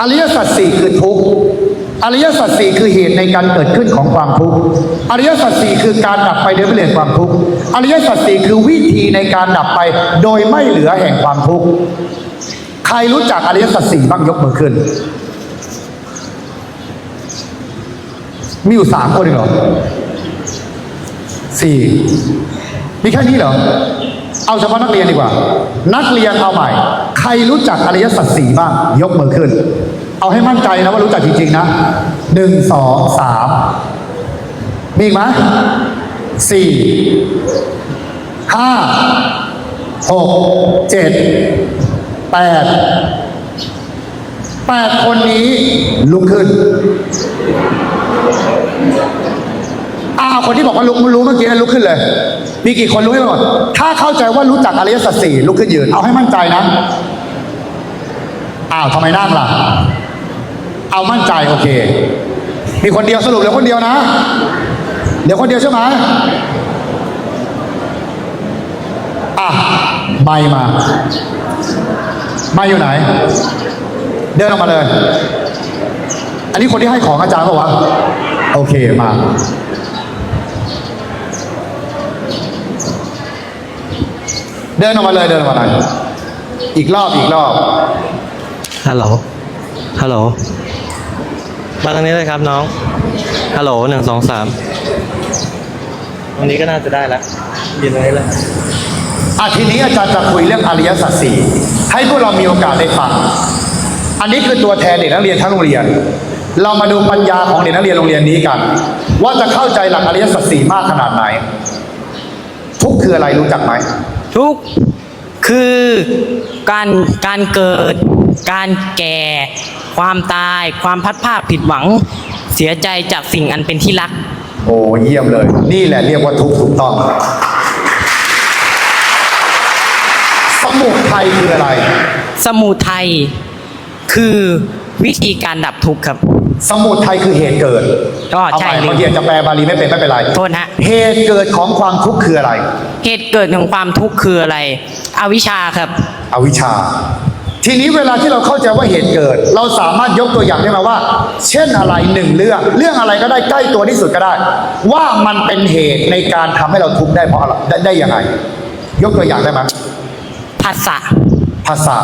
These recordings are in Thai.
อริยสัจสี่คือทุกข์อริยสัจสี่คือเหตุในการเกิดขึ้นของความทุกข์อริยสัจสี่คือการดับไปโดยไม่เหลือความทุกข์อริยสัจสี่คือวิธีในการดับไป โดยไม่เหลือแห่งความทุกข์ใครรู้จักอริยสัจสี่บ้างยกมือขึ้น มีอยู่สามคนเอเหรอสี่มีแค่นี้เหรอ เอาเฉพาะนักเรียนดีกว่า นักเรียนเอาใหม่ รรู้จักอริยสัจสี่บ้าง ยกมือขึ้น เอาให้มั่นใจนะว่ารู้จักจริงๆนะหนึ่งสองสามมีอีกไหมสี่ห้าหกเจ็ดแปดแปดคนนี้ลุกขึ้นอ้าวคนที่บอกว่าลุกรู้เมื่อกี้นะลุกขึ้นเลย มีกี่คนลุกขึ้นมาก่อนถ้าเข้าใจว่ารู้จักอริยสัจสี่ลุกขึ้นยืน เอาให้มั่นใจนะ อ้าวทำไมนั่งล่ะ เอามั่นใจโอเค มีคนเดียวสรุปเหลือคนเดียวนะ เดี๋ยวคนเดียวใช่ไหมอะไม่มา ไม่อยู่ไหน เดินออกมาเลย อันนี้คนที่ให้ของอาจารย์เปล่าวะ โอเคมาเดินออกมาเลยเดินออกมาเลยอีกรอบอีกรอบ ฮัลโหล ฮัลโหล มาทางนี้เลยครับน้อง ฮัลโหลหนึ่งสองสามวันนี้ก็น่าจะได้แล้วยืนตรงนี้เลยอาทีนี้อาจารย์จะคุยเรื่องอริยสัจสี่ให้พวกเรามีโอกาสได้ฟัง อันนี้คือตัวแทนเด็กนักเรียนทั้งโรงเรียน เรามาดูปัญญาของเด็กนักเรียนโรงเรียนนี้กัน ว่าจะเข้าใจหลักอริยสัจสี่มากขนาดไหน ทุกข์คืออะไรรู้จักไหมทุกข์คือการการเกิด การแก่ ความตาย ความพัดภาคผิดหวัง เสียใจจากสิ่งอันเป็นที่รัก โอ้เยี่ยมเลย นี่แหละเรียกว่าทุกข์ถูกต้อง สมุทัยคืออะไร สมุทัยคือวิธีการดับทุกข์ครับ สมุทัยคือเหตุเกิดก็เอาใช่ใหม่เลย บางทีอาจจะแปลบาลีไม่เป็นไม่เป็นไรโทษนะ เหตุเกิดของความทุกข์คืออะไร เหตุเกิดของความทุกข์คืออะไร อวิชชาครับ อวิชชา ทีนี้เวลาที่เราเข้าใจว่าเหตุเกิด เราสามารถยกตัวอย่างได้ไหมว่า เช่นอะไรหนึ่งเรื่อง เรื่องอะไรก็ได้ใกล้ตัวที่สุดก็ได้ ว่ามันเป็นเหตุในการทำให้เราทุกข์ได้เพราะอะไรได้ได้ยังไง ยกตัวอย่างได้ไหมผัสสะภาษา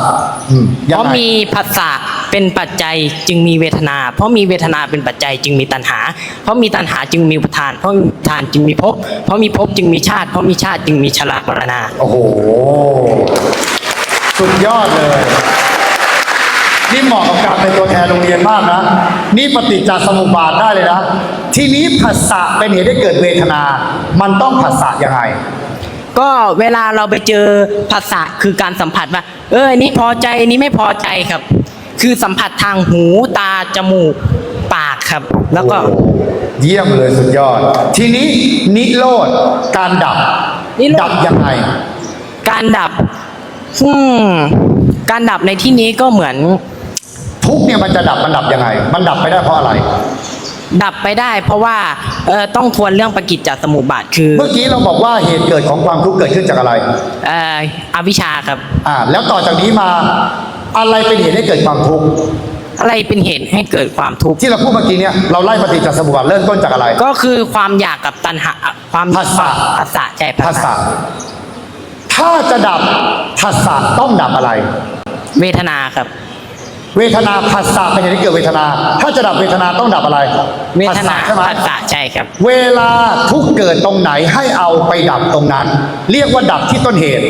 อืมเพยังราะไงมีผัสสะเป็นปัจจัยจึงมีเวทนา เพราะมีเวทนาเป็นปัจจัยจึงมีตัณหา เพราะมีตัณหาจึงมีอุปทาน เพราะมีอุปทานจึงมีภพเพราะมีภพจึงมีชาติ เพราะมีชาติจึงมีชรามรณาโอ้โห สุดยอดเลย นี่เหมาะกับการเป็นตัวแทนโรงเรียนมากนะ นี่ปฏิจจสมุปบาทได้เลยนะ ทีนี้ภาษาเป็นเหตุให้เกิดเวทนา มันต้องภาษายังไง ก็เวลาเราไปเจอผัสสะคือการสัมผัสว่า เอออันนี้พอใจอันนี้ไม่พอใจครับ คือสัมผัสทางหูตาจมูกปากครับ แล้วก็โอ้โหเยี่ยมเลยสุดยอด ทีนี้นิโรธการดับนิโรธดับยังไง การดับ อืมการดับในที่นี้ก็เหมือนทุกข์เนี่ยมันจะดับมันดับยังไง มันดับไปได้เพราะอะไร ดับไปได้ เพราะว่าเออต้องทวนเรื่องปกิจจสมุปบาทคือเมื่อกี้เราบอกว่าเหตุเกิดของความทุกข์เกิดขึ้นจากอะไรเอ่ออวิชชาครับ อ่าแล้วต่อจากนี้มาอะไรเป็นเหตุให้เกิดความทุกข์อะไรเป็นเหตุให้เกิดความทุกข์ที่เราพูดเมื่อกี้เนี่ยเราไล่ปฏิจจสมุปบาทเริ่มต้นจากอะไรก็คือความอยากกับตัณหาความผัสสะผัสสะใช่ภาษา ถ้าจะดับภาษาต้องดับอะไร เวทนาครับ เวทนาภาษาเป็นเหตุให้เกิดเวทนา ถ้าจะดับเวทนาต้องดับอะไรเวทนาผัสสะใช่ไหมผัสสะใช่ครับ เวลาทุกข์เกิดตรงไหนให้เอาไปดับตรงนั้น เรียกว่าดับที่ต้นเหตุ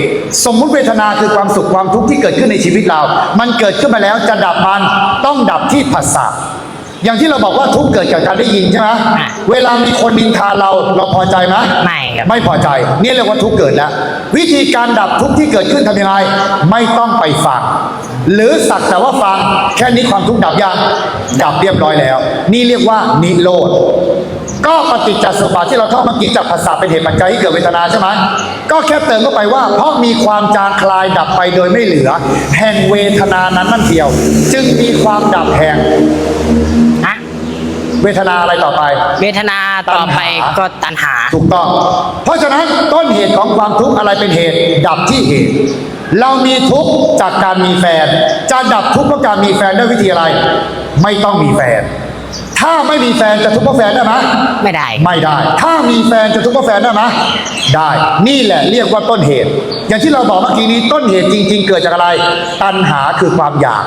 สมมุติเวทนาคือความสุขความทุกข์ที่เกิดขึ้นในชีวิตเรา มันเกิดขึ้นมาแล้วจะดับมันต้องดับที่ภาษา อย่างที่เราบอกว่าทุกข์เกิดจากการได้ยินใช่ไหมอะเวลามีคนนินทาเราเราพอใจไหมไม่ครับไม่พอใจ นี่เรียกว่าทุกข์เกิดแล้ว วิธีการดับทุกข์ที่เกิดขึ้นทำยังไงไม่ต้องไปฟังหรือสักแต่ว่าฟังแค่นี้ความทุกข์ดับยังดับเรียบร้อยแล้ว นี่เรียกว่านิโรธก็ปฏิจจสมุปบาทที่เราท่องเมื่อกี้จากภาษาเป็นเหตุปัจจัยให้เกิดเวทนาใช่ไหมก็แค่เติมเข้าไปว่า เพราะมีความจางคลายดับไปโดยไม่เหลือ แห่งเวทนานั้นนั่นเดียว จึงมีความดับแห่งนะ เวทนาอะไรต่อไป เวทนาต่อไปตัณหาก็ตัณหา ถูกต้อง เพราะฉะนั้นต้นเหตุของความทุกข์อะไรเป็นเหตุ ดับที่เหตุ เรามีทุกข์จากการมีแฟน จะดับทุกข์เพราะการมีแฟนด้วยวิธีอะไร ไม่ต้องมีแฟน ถ้าไม่มีแฟนจะทุกข์เพราะแฟนได้ไหมไม่ได้ ไม่ได้ ถ้ามีแฟนจะทุกข์กับแฟนได้ไหมได้ นี่แหละเรียกว่าต้นเหตุ อย่างที่เราบอกเมื่อกี้นี้ต้นเหตุจริง ๆ เกิดจากอะไร ตัณหาคือความอยาก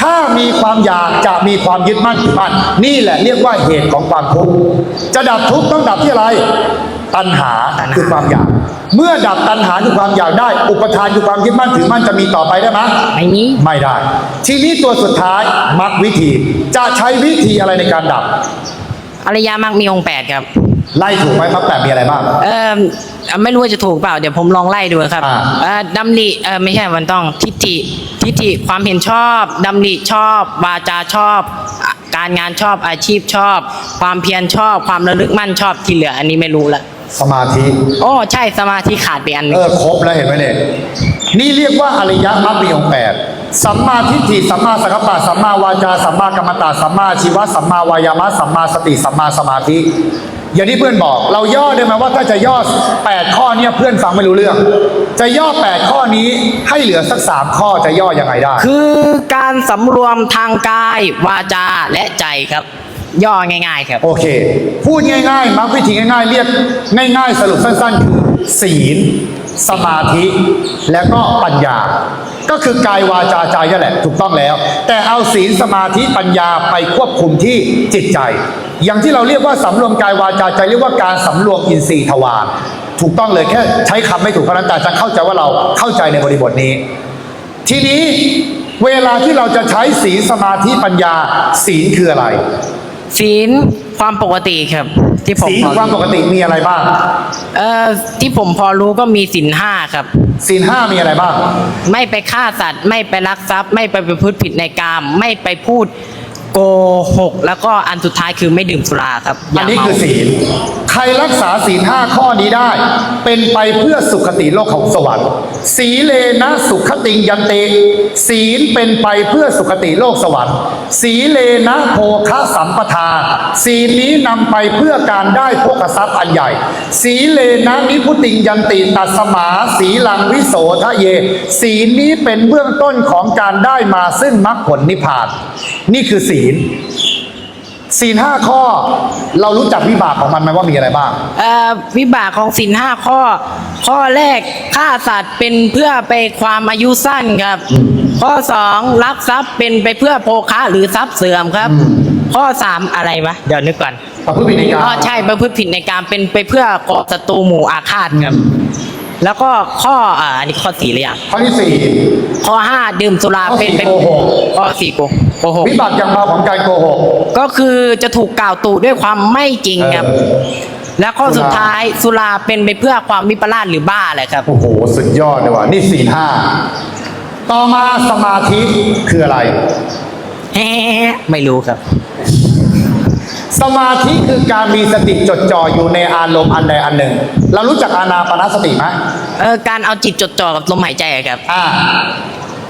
ถ้ามีความอยากจะมีความยึดมั่นถือมั่นนี่แหละเรียกว่าเหตุของความทุกข์จะดับทุกข์ต้องดับที่อะไร ตัณหาคือความอยาก เมื่อดับตัณหาคือความอยากได้ อุปทานคือความยึดมั่นถือมั่นจะมีต่อไปได้ไหมไม่มีไม่ได้ ทีนี้ตัวสุดท้ายมรรควิธีจะใช้วิธีอะไรในการดับอริยมรรคมีองค์แปดครับ ไล่ถูกไหมมรรคแปดมีอะไรบ้าง เออไม่รู้ว่าจะถูกเปล่า เดี๋ยวผมลองไล่ดูครับอ่า เออดำริเออไม่ใช่มันต้องทิฏฐิทิฏฐิความเห็นชอบดำริชอบ วาจาชอบอะการงานชอบอาชีพชอบ ความเพียรชอบ ความระลึกมั่นชอบที่เหลือ อันนี้ไม่รู้ละ สมาธิโอ้ใช่สมาธิขาดไปอันหนึเองอครบแล้วเห็นไหมเนี่ยนี่เรียกว่าอริยมรรคมีองค์แปดสัมมาทิฏฐิสัมมาสังกัปปะสัมมาวาจาสัมมากัมมันตะสัมมาชีวะสัมมาวายามะสัมมาสติสัมมาสมาธิ อย่างที่เพื่อนบอก เราย่อได้ไหมว่าถ้าจะย่อ 8 ข้อเนี้เพื่อนฟังไม่รู้เรื่อง จะย่อ 8 ข้อนี้ให้เหลือสัก 3 ข้อจะย่อยังไงได้ คือการสำรวมทางกาย วาจาและใจครับ ย่อง่ายๆครับ โอเค พูดง่ายๆมักวิธีง่ายๆ เรียกง่ายๆ สรุปสั้นๆ คือ ศีล สมาธิ และก็ปัญญา ก็คือกายวาจาใจนั่นแหละ ถูกต้องแล้ว แต่เอาศีลสมาธิปัญญาไปควบคุมที่จิตใจ อย่างที่เราเรียกว่าสำรวมกายวาจาใจเรียกว่าการสำรวมอินทรีย์ทวารถูกต้องเลยแค่ใช้คำไม่ถูกเท่านั้นแต่จะเข้าใจว่าเราเข้าใจในบริบทนี้ ทีนี้เวลาที่เราจะใช้ศีลสมาธิปัญญา ศีลคืออะไร ศีลความปกติครับ ที่ผมศีลพอความปกติมีอะไรบ้างเอ่อที่ผมพอรู้ก็มีศีลห้าครับ ศีลห้ามีอะไรบ้าง ไม่ไปฆ่าสัตว์ ไม่ไปลักทรัพย์ ไม่ไปประพฤติผิดในกาม ไม่ไปพูด โกหกแล้วก็อันสุดท้ายคือไม่ดื่มสุราครับอันนี้ย่าเมาคือศีลใครรักษาศีลห้าข้อนี้ได้ เป็นไปเพื่อสุขติโลกของสวรรค์สีเลนะสุขติงยันเตศีลเป็นไปเพื่อสุขติโลกสวรรค์สีเลนะโภคะสัมปทาศีลนี้นำไปเพื่อการได้โภคทรัพย์อันใหญ่สีเลนะนิพุติงยันติตัสสมาสีลังวิโสทะเยศีลนี้เป็นเบื้องต้นของการได้มาซึ่งมรรคผลนิพพาน นี่คือศีล ศีลห้าข้อ เรารู้จักวิบากของมันไหมว่ามีอะไรบ้าง เอ่อวิบากของศีลห้าข้อ ข้อแรกฆ่าสัตว์เป็นเพื่อไปความอายุสั้นครับ ข้อสองลักทรัพย์เป็นไปเพื่อโภคะหรือทรัพย์เสื่อมครับข้อสามอะไรวะเดี๋ยวนึกก่อน ประพฤติผิดในการอ๋อใช่ประพฤติผิดในการเป็นไปเพื่อก่อศัตรูหมู่อาฆาตครับ แล้วก็ข้ออ่าอันนี้ข้อสี่เลยอะข้อที่สี่ ข้อห้าดื่มสุราข้อสี่เป็นไปโกหก ข้อสี่โกโกหกวิบากอย่างเบาของการโกหก ก็คือจะถูกกล่าวตู่ด้วยความไม่จริงครับ เออ แล้วข้อสุดท้ายสุราเป็นไปเพื่อความวิปลาสหรือบ้าแหละครับ โอ้โห สุดยอดเลยว่ะ นี่ศีลห้า ต่อมาสมาธิคืออะไร ไม่รู้ครับ สมาธิคือการมีสติจดจ่ออยู่ในอารมณ์อันใดอันหนึ่ง เรารู้จักอานาปานสติไหมเออการเอาจิตจดจ่อกับลมหายใจอะครับ อ่า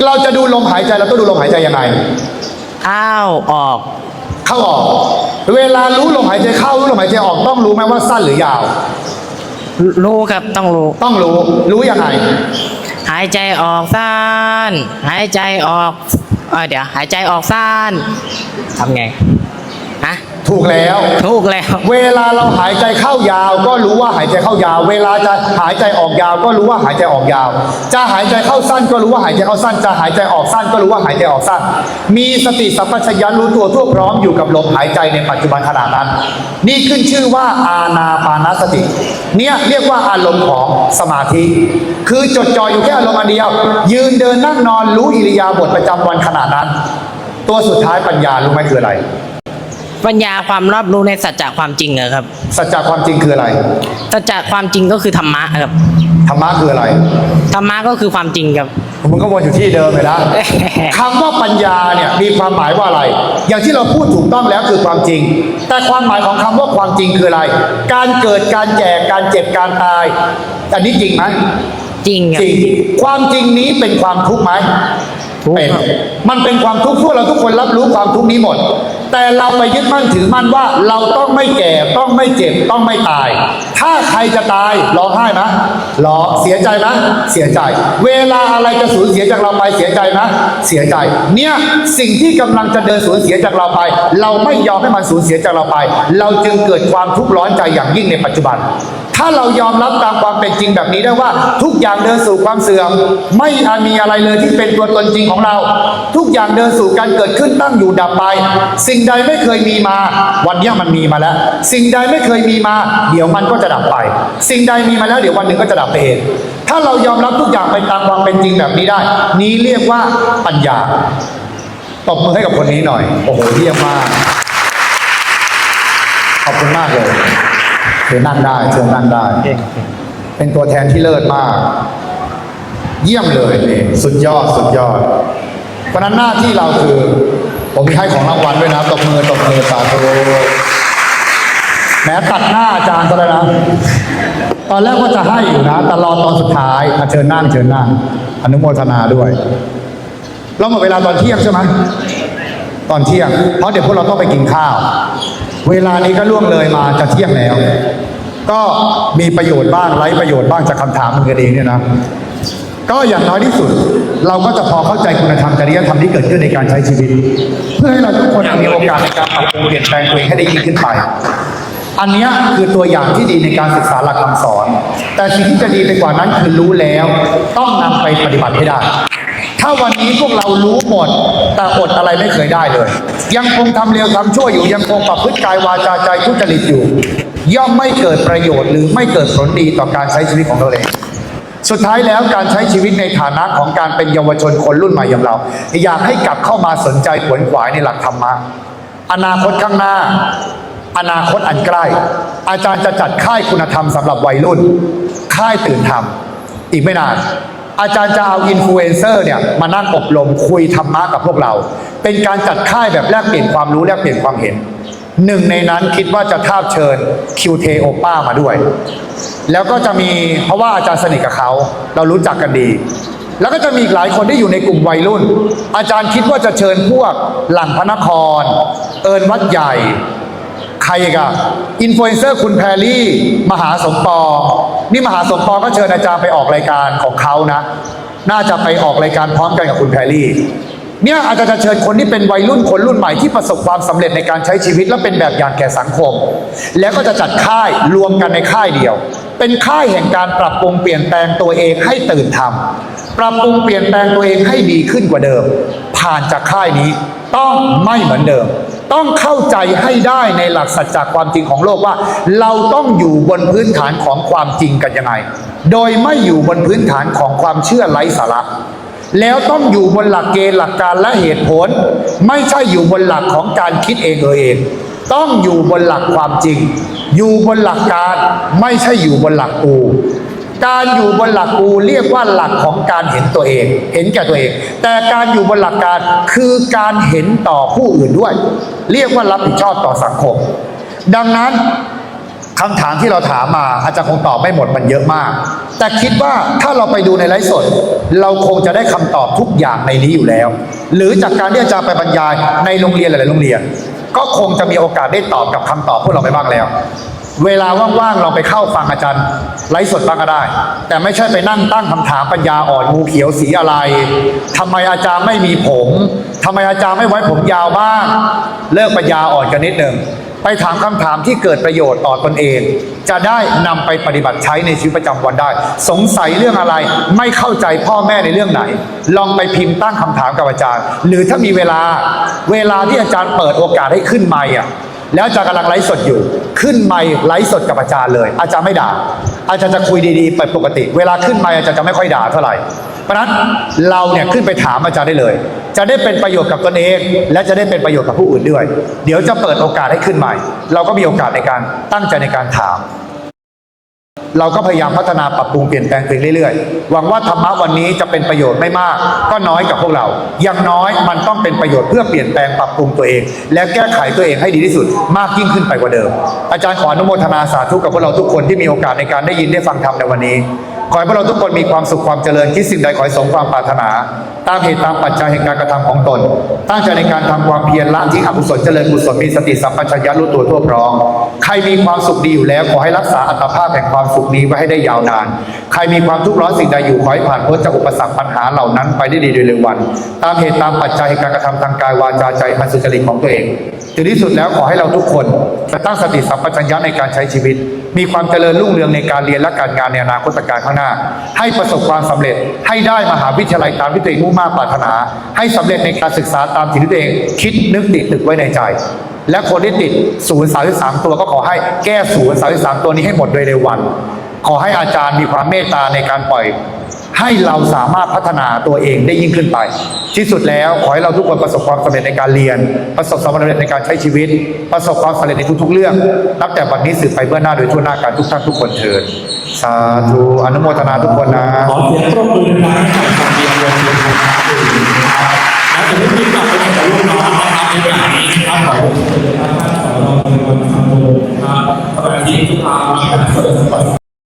เราจะดูลมหายใจเราต้องดูลมหายใจยังไง อ้าวออก เข้าออก เวลารู้ลมหายใจเข้ารู้ลมหายใจออกต้องรู้ไหมว่าสั้นหรือยาว รู้ครับต้องรู้ ต้องรู้ รู้ยังไง หายใจออกสั้นหายใจออก เออเดี๋ยวหายใจออกสั้นทำไงฮะ ถูกแล้ว ถูกแล้ว เวลาเราหายใจเข้ายาว ก็รู้ว่าหายใจเข้ายาว เวลาจะหายใจออกยาว ก็รู้ว่าหายใจออกยาว จะหายใจเข้าสั้นก็รู้ว่าหายใจเข้าสั้น จะหายใจออกสั้นก็รู้ว่าหายใจออกสั้น มีสติสัมปชัญญะรู้ตัวทั่วพร้อมอยู่กับลมหายใจในปัจจุบันขณะนั้น นี่ขึ้นชื่อว่าอาณาปานสติ เนี่ยเรียกว่าอารมณ์ของสมาธิ คือจดจ่ออยู่แค่อารมณ์อันเดียว ยืนเดินนั่งนอนรู้อิริยาบถประจำวันขณะนั้น ตัวสุดท้ายปัญญารู้ไหมคืออะไร ปัญญาความรอบรู้ในสัจจะความจริงอะครับ สัจจะความจริงคืออะไร สัจจะความจริงก็คือธรรมะครับ ธรรมะคืออะไร ธรรมะก็คือความจริงครับ มันก็วนอยู่ที่เดิมเลยนะ คำว่าปัญญาเนี่ยมีความหมายว่าอะไร อย่างที่เราพูดถูกต้องแล้วคือความจริง แต่ความหมายของคำว่าความจริงคืออะไร การเกิด การแก่ การเจ็บ การตาย อันนี้จริงไหมจริงครับจริง ความจริงนี้เป็นความทุกข์ไหมทุกข์ เป็นมันเป็นความทุกข์พวกเราทุกคนรับรู้ความทุกข์นี้หมด แต่เราไปยึดมั่นถือมั่นว่าเราต้องไม่แก่ต้องไม่เจ็บต้องไม่ตาย ถ้าใครจะตายร้องไห้ไหมร้องเสียใจไหมเสียใจ เวลาอะไรจะสูญเสียจากเราไปเสียใจไหมเสียใจ เนี่ยสิ่งที่กำลังจะเดินสูญเสียจากเราไป เราไม่ยอมให้มันสูญเสียจากเราไป เราจึงเกิดความทุกข์ร้อนใจอย่างยิ่งในปัจจุบัน ถ้าเรายอมรับตามความเป็นจริงแบบนี้ได้ว่าทุกอย่างเดินสู่ความเสื่อม ไม่อาจมีอะไรเลยที่เป็นตัวตนจริงของเรา ทุกอย่างเดินสู่การเกิดขึ้นตั้งอยู่ดับไป สิ่งใดไม่เคยมีมา วันนี้มันมีมาแล้ว สิ่งใดไม่เคยมีมา เดี๋ยวมันก็จะดับไป สิ่งใดมีมาแล้วเดี๋ยววันหนึ่งก็จะดับไปเองถ้าเรายอมรับทุกอย่างไปตามความเป็นจริงแบบนี้ได้ นี้เรียกว่าปัญญาตบมือให้กับคนนี้หน่อย โอ้โหเยี่ยมมาก ขอบคุณมากเลย เชิญนั่งได้เชิญนั่งได้ เป็นตัวแทนที่เลิศมาก เยี่ยมเลยนี่สุดยอดสุดยอด เพราะนั้นหน้าที่เราคือ ผมมีให้ของรางวัลด้วยนะตบมือตบมือสาธุแม้ตัดหน้าอาจารย์ก็เลยนะตอนแรกว่าจะให้อยู่นะแต่รอตอนสุดท้ายเชิญนั่งเชิญนั่งอนุโมทนาด้วยเราหมดเวลาตอนเที่ยงใช่ไหมตอนเที่ยง เพราะเดี๋ยวพวกเราต้องไปกินข้าว เวลานี้ก็ล่วงเลยมาจะเที่ยงแล้ว ก็มีประโยชน์บ้างไร้ประโยชน์บ้างจากคำถามมันกันเองเนี่ยนะก็อย่างน้อยที่สุด เราก็จะพอเข้าใจคุณธรรมจริยธรรมที่เกิดขึ้นในการใช้ชีวิต เพื่อให้เราทุกคนมีโอกาสในการปรับปรุงเปลี่ยนแปลงตัวเองให้ได้ยิ่งขึ้นไป อันนี้คือตัวอย่างที่ดีในการศึกษาหลักคำสอน แต่สิ่งที่จะดีไปกว่านั้นคือรู้แล้ว ต้องนำไปปฏิบัติให้ได้ ถ้าวันนี้พวกเรารู้หมด แต่อดอะไรไม่เคยได้เลย ยังคงทำเลวทำชั่วอยู่ ยังคงประพฤติกายวาจาใจทุจริตอยู่ ย่อมไม่เกิดประโยชน์หรือไม่เกิดผลดีต่อการใช้ชีวิตของเราเองสุดท้ายแล้วการใช้ชีวิตในฐานะของการเป็นเยาวชนคนรุ่นใหม่อย่างเรา อยากให้กลับเข้ามาสนใจขวนขวายในหลักธรรมะอนาคตข้างหน้า อนาคตอันใกล้ อาจารย์จะจัดค่ายคุณธรรมสำหรับวัยรุ่น ค่ายตื่นธรรม อีกไม่นาน อาจารย์จะเอาอินฟลูเอนเซอร์เนี่ยมานั่งอบรมคุยธรรมะกับพวกเรา เป็นการจัดค่ายแบบแลกเปลี่ยนความรู้แลกเปลี่ยนความเห็น หนึ่งในนั้นคิดว่าจะท้าบเชิญคิวเทโอป้ามาด้วย แล้วก็จะมีเพราะว่าอาจารย์สนิทกับเขา เรารู้จักกันดี แล้วก็จะมีอีกหลายคนที่อยู่ในกลุ่มวัยรุ่น อาจารย์คิดว่าจะเชิญพวกหลังพระนคร เอิญวัดใหญ่ ครอีกับอินฟลูเอนเซอร์คุณแพรรี่ มหาสมปองนี่มหาสมปองก็เชิญอาจารย์ไปออกรายการของเขานะ น่าจะไปออกรายการพร้อมกันกับคุณแพรรี่เนี่ยอาจารย์จะเชิญคนที่เป็นวัยรุ่นคนรุ่นใหม่ที่ประสบความสำเร็จในการใช้ชีวิตและเป็นแบบอย่างแก่สังคม แล้วก็จะจัดค่ายรวมกันในค่ายเดียว เป็นค่ายแห่งการปรับปรุงเปลี่ยนแปลงตัวเองให้ตื่นทำปรับปรุงเปลี่ยนแปลงตัวเองให้ดีขึ้นกว่าเดิม ผ่านจากค่ายนี้ต้องไม่เหมือนเดิม ต้องเข้าใจให้ได้ในหลักสัจจความจริงของโลกว่า เราต้องอยู่บนพื้นฐานของความจริงกันยังไง โดยไม่อยู่บนพื้นฐานของความเชื่อไร้สาระแล้วต้องอยู่บนหลักเกณฑ์หลักการและเหตุผล ไม่ใช่อยู่บนหลักของการคิดเองเออเอง ต้องอยู่บนหลักความจริง อยู่บนหลักการไม่ใช่อยู่บนหลักกู การอยู่บนหลักกูเรียกว่าหลักของการเห็นตัวเอง เห็นแก่ตัวเอง แต่การอยู่บนหลักการคือการเห็นต่อผู้อื่นด้วย เรียกว่ารับผิดชอบต่อสังคม ดังนั้นคำถามที่เราถามมาอาจจะคงตอบไม่หมดมันเยอะมาก แต่คิดว่าถ้าเราไปดูในไลฟ์สด เราคงจะได้คำตอบทุกอย่างในนี้อยู่แล้ว หรือจากการที่อาจารย์ไปบรรยายในโรงเรียนหลายๆโรงเรียน ก็คงจะมีโอกาสได้ตอบกับคำตอบพวกเราไปบ้างแล้ว เวลาว่างๆเราไปเข้าฟังอาจารย์ไลฟ์สดบ้างก็ได้ แต่ไม่ใช่ไปนั่งตั้งคำถามปัญญาอ่อนงูเขียวสีอะไรทำไมอาจารย์ไม่มีผมทำไมอาจารย์ไม่ไว้ผมยาวบ้างเลิกปัญญาอ่อนกันนิดหนึ่งไปถามคำถามที่เกิดประโยชน์ต่อตนเอง จะได้นำไปปฏิบัติใช้ในชีวิตประจำวันได้ สงสัยเรื่องอะไรไม่เข้าใจพ่อแม่ในเรื่องไหน ลองไปพิมพ์ตั้งคำถามกับอาจารย์ หรือถ้ามีเวลาเวลาที่อาจารย์เปิดโอกาสให้ขึ้นไมค์อะ แล้วอาจารย์กำลังไลฟ์สดอยู่ ขึ้นไมค์ไลฟ์สดกับอาจารย์เลย อาจารย์ไม่ด่า อาจารย์จะคุยดีๆเปิดปกติ เวลาขึ้นไมค์อาจารย์จะไม่ค่อยด่าเท่าไหร่ เพราะฉะนั้นเราเนี่ยขึ้นไปถามอาจารย์ได้เลย จะได้เป็นประโยชน์กับตนเอง และจะได้เป็นประโยชน์กับผู้อื่นด้วย เดี๋ยวจะเปิดโอกาสให้ขึ้นใหม่ เราก็มีโอกาสในการตั้งใจในการถาม เราก็พยายามพัฒนาปรับปรุงเปลี่ยนแปลงตัวเองเรื่อยๆ หวังว่าธรรมะวันนี้จะเป็นประโยชน์ไม่มาก ก็น้อยกับพวกเรา อย่างน้อยมันต้องเป็นประโยชน์เพื่อเปลี่ยนแปลงปรับปรุงตัวเอง และแก้ไขตัวเองให้ดีที่สุด มากยิ่งขึ้นไปกว่าเดิม อาจารย์ขออนุโมทนาสาธุกับพวกเราทุกคนที่มีโอกาสในการได้ยินได้ฟังธรรมในวันนี้ ขอให้พวกเราทุกคนมีความสุขความเจริญคิดสิ่งใดขอให้สมความปรารถนา ตามเหตุตามปัจจัยแห่งการกระทำของตน ตั้งใจในการทำความเพียรละทิ้งอกุศลเจริญกุศลมีสติสัมปชัญญะรู้ตัวทั่วพร้อมใครมีความสุขดีอยู่แล้ว ขอให้รักษาอัตภาพแห่งความสุขนี้ไว้ให้ได้ยาวนาน ใครมีความทุกข์ร้อนสิ่งใดอยู่ขอให้ผ่านพ้นจากอุปสรรคปัญหาเหล่านั้นไปได้ดีโดยเร็ววัน ตามเหตุตามปัจจัยแห่งการกระทำทางกายวาจาใจอันสุจริตของตัวเองถึงที่สุดแล้วขอให้เราทุกคนจะตั้งสติสัมปชัญญะในการใช้ชีวิต มีความเจริญรุ่งเรืองในการเรียนและการงานในอนาคตการข้างหน้า ให้ประสบความสำเร็จให้ได้มหาวิทยาลัยตามที่ตัวเองมุ่งมากปรารถนา ให้สำเร็จในการศึกษาตามที่ตัวเองคิดนึกติดตึกไว้ในใจ และคนที่ติดศูนย์สาสามตัวก็ขอให้แก้ศูนย์สาสามตัวนี้ให้หมดโดยเร็ววัน ขอให้อาจารย์มีความเมตตาในการปล่อย ให้เราสามารถพัฒนาตัวเองได้ยิ่งขึ้นไป ที่สุดแล้วขอให้เราทุกคนประสบความสำเร็จในการเรียน ประสบความสำเร็จในการใช้ชีวิต ประสบความสำเร็จในทุกๆเรื่อง นับแต่บัดนี้สืบไปเบื้องหน้าโดยทั่วหน้าการทุกท่านทุกคนเถิดสาธุอนุโมทนาทุกคนนะขอเสียงปรบมือดังๆให้กับทางเรียนโรงเรียนของเรานะครับแล้วจะไม่มีกลับไปกับลูกน้องนะครับในแบบนี้นะครับขอบคุณนะครับขอเราเป็นคนทำบุญนะครับขอบคุณที่ทุกท่านนะครับ